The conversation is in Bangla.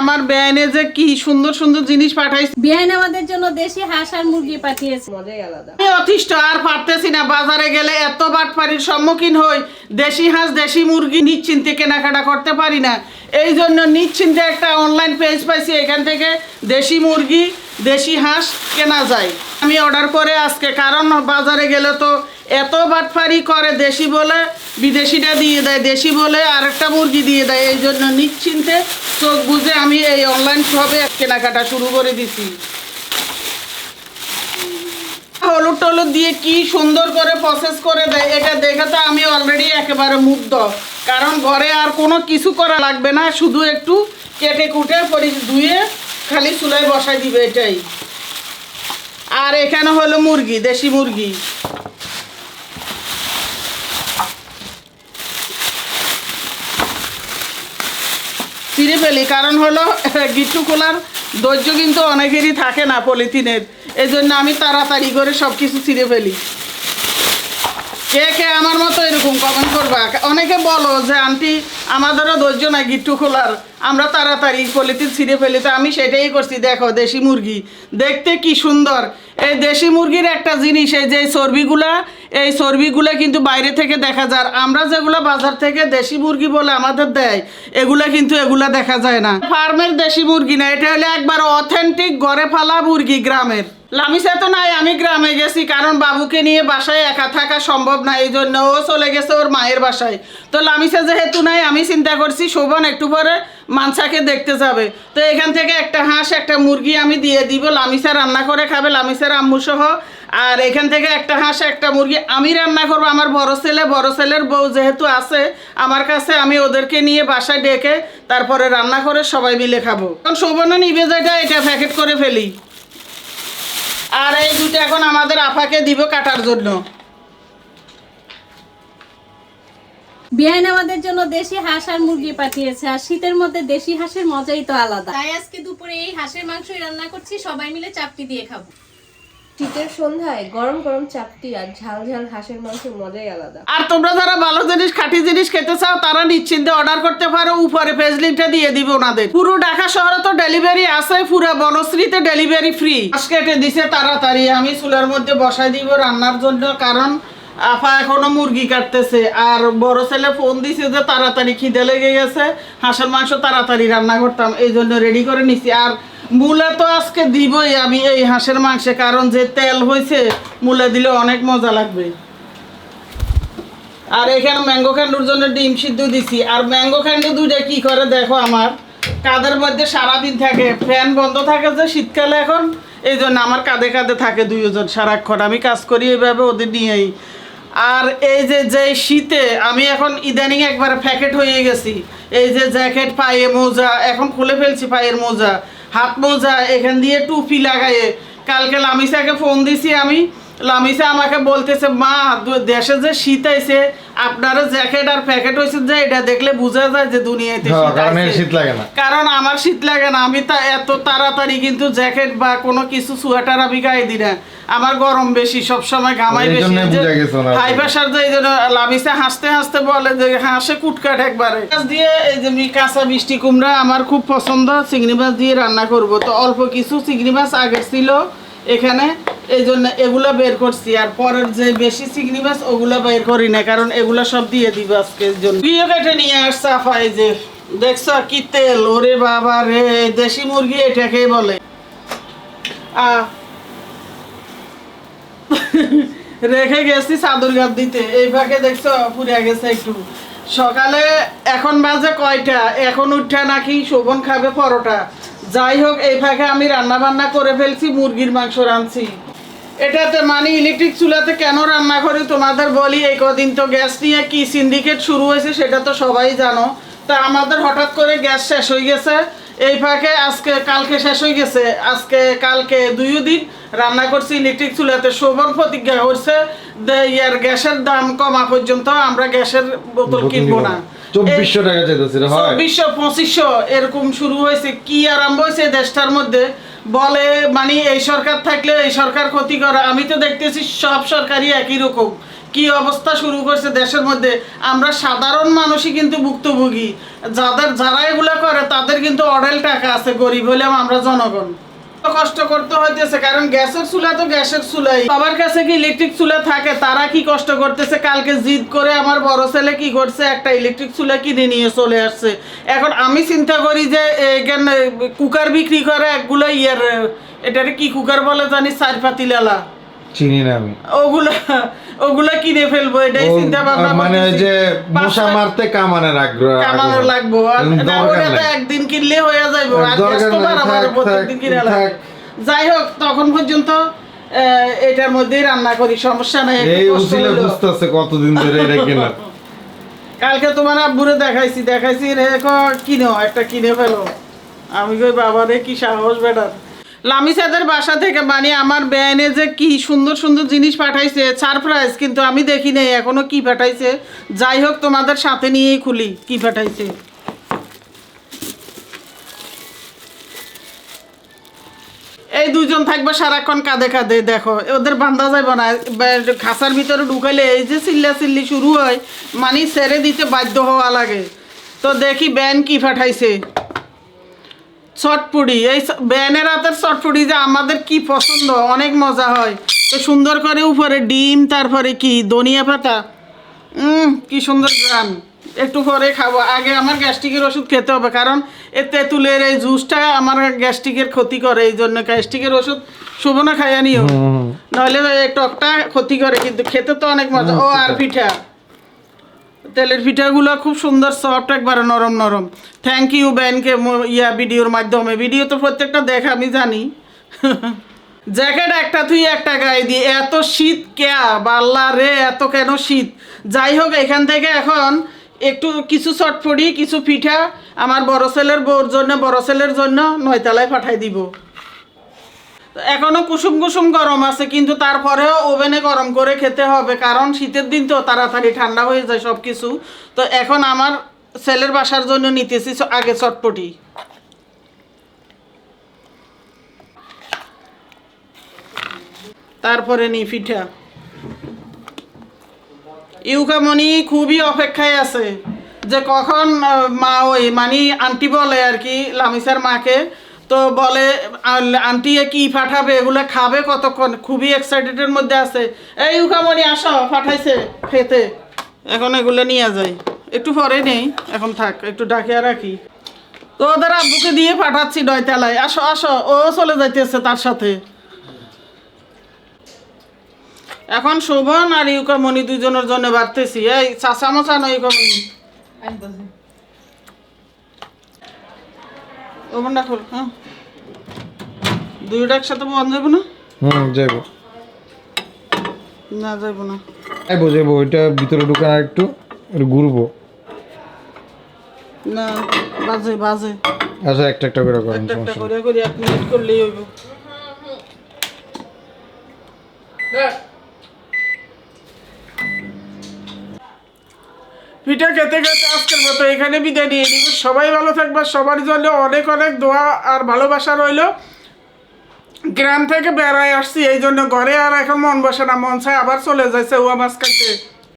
আমার বেআইনে যে কি সুন্দর সুন্দর জিনিস পাঠাইছে। বিহাইন আমাদের জন্য দেশি হাঁস আর মুরগি পাঠিয়েছে। মজাই আলাদা। আমি অতিষ্ঠ আর পারতেছি না। বাজারে গেলে এত বাটপাড়ির সম্মুখীন হই। দেশি হাঁস দেশি মুরগি নিশ্চিন্তে কেনাকাটা করতে পারি না। এই জন্য নিশ্চিন্তে একটা অনলাইন পেজ পাইছি। এখান থেকে দেশি মুরগি দেশি হাঁস কেনা যায়। আমি অর্ডার করে আজকে কারণ বাজারে গেলে তো এত বাটপাড়ি করে দেশি বলে, বিদেশিটা দিয়ে দেয়, দেশি বলে আরেকটা মুরগি দিয়ে দেয়, এই জন্য নিশ্চিন্তে চোখ বুঝে আমি এই অনলাইন শপে কেনাকাটা শুরু করে দিছি। হলুদ টলুদ দিয়ে কি সুন্দর করে প্রসেস করে দেয়, এটা দেখে তো আমি অলরেডি একেবারে মুগ্ধ। কারণ ঘরে আর কোনো কিছু করা লাগবে না, শুধু একটু কেটে কুটে পরি ধুয়ে খালি চুলায় বসাই দিবে এটাই। আর এখানে হলো মুরগি, দেশি মুরগি। চিড়ে ফেলি কারণ হলো, গিট্টু খোলার ধৈর্য কিন্তু অনেকেরই থাকে না পলিথিনের। এই জন্য আমি তাড়াতাড়ি করে সব কিছু ছিঁড়ে ফেলি। কে কে আমার মতো এরকম কমেন্ট করবা? অনেকে বলো যে, আন্টি আমাদেরও ধৈর্য নাই গিট্টু খোলার। আমরা তাড়াতাড়ি পলিথিন ছিঁড়ে ফেলি। তো আমি সেটাই করছি। দেখো, দেশি মুরগি। দেখতে কি সুন্দর। এই দেশি মুরগির একটা জিনিস, এই যে চর্বিগুলা এই চর্বিগুলো কিন্তু বাইরে থেকে দেখা যায়। আমরা যেগুলো বাজার থেকে দেশি মুরগি বলে আমাদের দেয়, এগুলা কিন্তু এগুলা দেখা যায় না। ফার্মের দেশি মুরগি না, এটা হলে একবার অথেন্টিক ঘরে ফালা মুরগি গ্রামের। লামিসা তো নাই, আমি গ্রামে গেছি, কারণ বাবুকে নিয়ে বাসায় একা থাকা সম্ভব না, এই জন্য ও চলে গেছে ওর মায়ের বাসায়। তো লামিসা যেহেতু নাই, আমি চিন্তা করছি শোভন একটু পরে মানসাকে দেখতে যাবে। তো এখান থেকে একটা হাঁস, একটা মুরগি আমি দিয়ে দিব, লামিসা রান্না করে খাবে, লামিসার আম্মু সহ আর এখান থেকে একটা হাঁস একটা মুরগি। আমি রান্না করব আমার বড় ছেলে বড় ছেলের বউ যেহেতু আছে আমার কাছে আমি ওদেরকে নিয়ে বাসায় ডেকে তারপরে রান্না করে সবাই মিলে খাব। কারণ সৌবর্ণ নিবে যেটা এটা প্যাকেট করে ফেলি। আর এই দুটো এখন আমাদের আফাকে দিব কাটার জন্য। বিহাইন আমাদের জন্য দেশি হাঁস আর মুরগি পাঠিয়েছে আর শীতের মধ্যে দেশি হাঁসের মজাই তো আলাদা। তাই আজকে দুপুরে এই হাঁসের মাংসই রান্না করছি সবাই মিলে চাপটি দিয়ে খাব। শীতের সন্ধ্যায় গরম গরম চাপটি আর ঝাল ঝাল হাঁসের মাংসের মজাই আলাদা। আর তোমরা যারা ভালো জিনিস, খাঁটি জিনিস খেতে চাও, তারা নিশ্চিন্তে অর্ডার করতে পারো। উপরে পেজ লিঙ্কটা দিয়ে দিব ওনাদের। পুরো ঢাকা শহরে তো ডেলিভারি আছে, পুরো বনশ্রীতে ডেলিভারি ফ্রি আজকে কেটে দিছে তাড়াতাড়ি, আমি চুলার মধ্যে বসাই দিব রান্নার জন্য, কারণ আফা এখনও মুরগি কাটতেছে, আর বড় ছেলে ফোন দিছে যে তাড়াতাড়ি খিদে লেগে গেছে, হাঁসের মাংস তাড়াতাড়ি রান্না করতাম, এই জন্য রেডি করে নিছি। আর মূলা তো আজকে দিবই আমি এই হাঁসের মাংসে, কারণ যে তেল হয়েছে, মূলা দিলে অনেক মজা লাগবে। আর এখানে ম্যাঙ্গো ক্যান্ডুর জন্য ডিম সিদ্ধ দিছি। আর ম্যাঙ্গো ক্যান্ডু দুইটা কি করে দেখো আমার? কাদের মধ্যে সারাদিন থাকে ফ্যান বন্ধ থাকে যে শীতকালে এখন, এই জন্য আমার কাঁধে কাঁধে থাকে দুইজন সারাক্ষণ। আমি কাজ করি এইভাবে ওদের নিয়েই। আর এই যে যে শীতে আমি এখন ইদানিং একবারে ফ্যাকেট হয়ে গেছি, এই যে জ্যাকেট, পায়ে মোজা, এখন খুলে ফেলছি পায়ের মোজা, হাত মোজা, এখান দিয়ে টুপি লাগাইয়ে কালকে লামিসাকে ফোন দিছি আমি লামিসা আমাকে বলতেছে মা দেশে যে শীত আইছে আপনার জ্যাকেট আর প্যাকেট হয়েছে যে এটা দেখলে বোঝা যায় যে দুনিয়াতে হ্যাঁ, শীত লাগে না। কারণ আমার শীত লাগে না আমি তা এত তাড়াতাড়ি কিন্তু জ্যাকেট বা কোনো কিছু সোয়েটার আমি গায়ে দিই না। আমার গরম বেশি সব সময় ঘামাই বেশি। হাই। প্রেশার যে জন্য লামিসা হাসতে হাসতে বলে যে হাসে কুটকাট একবারে। দিয়ে এই যে মি- কাঁচা মিষ্টি কুমড়া আমার খুব পছন্দ চিংড়ি মাছ দিয়ে রান্না করব। তো অল্প কিছু চিংড়ি মাছ আগের ছিল এখানে। এই জন্য এগুলা বের করছি, আর পরের যে বেশি চিংড়ি মাছ, ওগুলা বের করি না, কারণ এগুলা সব দিয়ে দিব আজকের জন্য। প্রিয় কেটে নিয়ে আফা এই যে, দেখছ কি তেল? ওরে বাবা রে, দেশি মুরগি এটাকেই বলে। আহ রেখে গেছি চাদর গাছ দিতে। এই ফাঁকে দেখছ, পুড়ে গেছে একটু। সকালে এখন বাজে কয়টা? এখন উঠে নাকি শোভন খাবে পরোটা। যাই হোক, এই ফাঁকে আমি রান্না বান্না করে ফেলছি, মুরগির মাংস রাঁধছি। এটাতে মানে ইলেকট্রিক চুলাতে কেন রান্না করি? তোমাদের বলি এই কদিন তো গ্যাস নিয়ে কি সিন্ডিকেট শুরু হয়েছে সেটা তো সবাই জানো। তা আমাদের হঠাৎ করে গ্যাস শেষ হয়ে গেছে। এই ফাঁকে আজকে কালকে শেষ হয়ে গেছে। আজকে কালকে দুই দিন রান্না করছি ইলেকট্রিক চুলাতে। শোভন প্রতিজ্ঞা করছে ইয়ার গ্যাসের দাম কমা পর্যন্ত আমরা গ্যাসের বোতল কিনবো না। চব্বিশশো টাকা চাইতেছিল চব্বিশশো পঁচিশশো এরকম শুরু হয়েছে। কি আরম্ভ হয়েছে দেশটার মধ্যে? বলে মানে এই সরকার থাকলে এই সরকার ক্ষতি করে। আমি তো দেখতেছি সব সরকারই একই রকম। কি অবস্থা শুরু করছে দেশের মধ্যে? আমরা সাধারণ মানুষই কিন্তু ভুক্তভোগী। যাদের, যারা এগুলো করে, তাদের কিন্তু অডেল টাকা আছে, গরিব হলেও আমরা জনগণ। কষ্ট করতে হইতেছে, কারণ গ্যাসের চুলা তো গ্যাসের চুলাই। সবার কাছে কি ইলেকট্রিক চুলা থাকে, তারা কি কষ্ট করতেছে? কালকে জিদ করে আমার বড় ছেলে কি করছে? একটা ইলেকট্রিক চুলা কিনে নিয়ে চলে আসছে। এখন আমি চিন্তা করি যে, এখানে কুকার বিক্রি করে একগুলো ইয়ার, এটারে কি কুকার বলে জানি? সার পাতি লালা। চিনি না আমি। ওগুলো ওগুলো কিনে ফেলব এটাই চিন্তা ভাবনা মানে ওই যে মশা মারতে কামানের আগ্রহ লাগবো ওটা তো একদিন কিনলে হয়ে যাইবো আর দরকার থাক, প্রত্যেকদিন কিনে। লাগবে যাই হোক তখন পর্যন্ত এটার মধ্যেই রান্না করি সমস্যা নাই এই হইলেও। বুঝতেছে কতদিন ধরে এটা কিনা। কালকে তোমার আব্বুরে দেখাইছি দেখাইছি রে কিনো একটা কিনে ফেলো। আমি কই বাবা রে কি সাহস বেটার। লামিসাদের বাসা থেকে মানে আমার বেআইনে যে কি সুন্দর সুন্দর জিনিস পাঠাইছে, সারপ্রাইজ, কিন্তু আমি দেখি নাই, এখনও কি পাঠাইছে। যাই হোক, তোমাদের সাথে নিয়েই খুলি, কি পাঠাইছে। এই দুজন থাকবে সারাক্ষণ কাঁদে কাঁদে, দেখো, ওদের বান্ধা যাইব না খাঁচার ভিতরে ঢুকাইলে এই যে চিল্লা চিল্লি শুরু হয় মানে ছেড়ে দিতে বাধ্য হওয়া লাগে। তো দেখি ব্যান কি পাঠাইছে। চটপুড়ি এই ব্যানের হাতের চটপুড়ি যে আমাদের কি পছন্দ অনেক মজা হয়। তো সুন্দর করে উপরে ডিম তারপরে কি ধনিয়া পাতা। উম কি সুন্দর গ্রাম। একটু পরে খাব। আগে আমার গ্যাস্ট্রিকের ওষুধ খেতে হবে কারণ এ তেঁতুলের এই জুসটা আমার গ্যাস্ট্রিকের ক্ষতি করে এই জন্য গ্যাস্ট্রিকের ওষুধ শুভ না খাইয়া নিও। নাহলে এই টকটা ক্ষতি করে কিন্তু খেতে তো অনেক মজা। ও আর পিঠা। তেলের পিঠাগুলো খুব সুন্দর সফট একবারে নরম নরম। থ্যাংক ইউ ব্যানকে ইয়া ভিডিওর মাধ্যমে। ভিডিও তো প্রত্যেকটা দেখা, আমি জানি। জ্যাকেট একটা, তুই একটা গায়ে দিয়ে এত শীত কেয়া? বাল্লা রে, এত কেন শীত? যাই হোক, এখান থেকে এখন একটু কিছু চটপড়ি কিছু পিঠা আমার বড় ছেলের বউর জন্য, বড় ছেলের জন্য নয়তলায় পাঠাই দিব। এখনও কুসুম কুসুম গরম আছে, কিন্তু তারপরেও ওভেনে গরম করে খেতে হবে, কারণ শীতের দিন তো তাড়াতাড়ি ঠান্ডা হয়ে যায় সব কিছু তো এখন আমার ছেলের বাসার জন্য নিতেছি আগে চটপটি। তারপরে নি পিঠা। ইউকামনি খুবই অপেক্ষায় আছে, যে কখন মা ওই মানে আন্টি বলে আর কি, লামিসার মাকে তো বলে আন্টি কি পাঠাবে? এগুলো খাবে কতক্ষণ? খুবই এক্সাইটেডের মধ্যে আছে। এই ইউকামনি আসো, পাঠাইছে খেতে। এখন এগুলো নিয়ে যাই। একটু পরে নেই, এখন থাক, একটু ডাকিয়া রাখি। তো ওদের আব্বুকে দিয়ে পাঠাচ্ছি নয়তলায়। আসো আসো, ও চলে যাইতেছে তার সাথে। এখন শোভন আর ইউকামণি দুজনের জন্য বাড়তেছি। এই চাষা মশা নয় ইউকামণি? ওভেনটা খোল হ্যাঁ। দুইটা একসাথে বন্ধ যাব না? হুম যাইবো। না যাব না। যাইবো যাইবো ওইটা ভিতরে ঢুকান আর একটু ঘুরবো। না বাজে বাজে। আচ্ছা একটা একটা করে করেন একটা একটা সমস্যা নেই। করে করি এক মিনিট করলেই হইব। পিঠা খেতে খেতে আজকের মতো এখানে বিদায় নিয়ে নিব। সবাই ভালো থাকবে, সবার জন্য অনেক অনেক দোয়া আর ভালোবাসা রইল। গ্রাম থেকে বেড়ায় আসছি, এই জন্য ঘরে আর এখন মন বসে না, মন চায় আবার চলে যাইছে ও মাছ খাইতে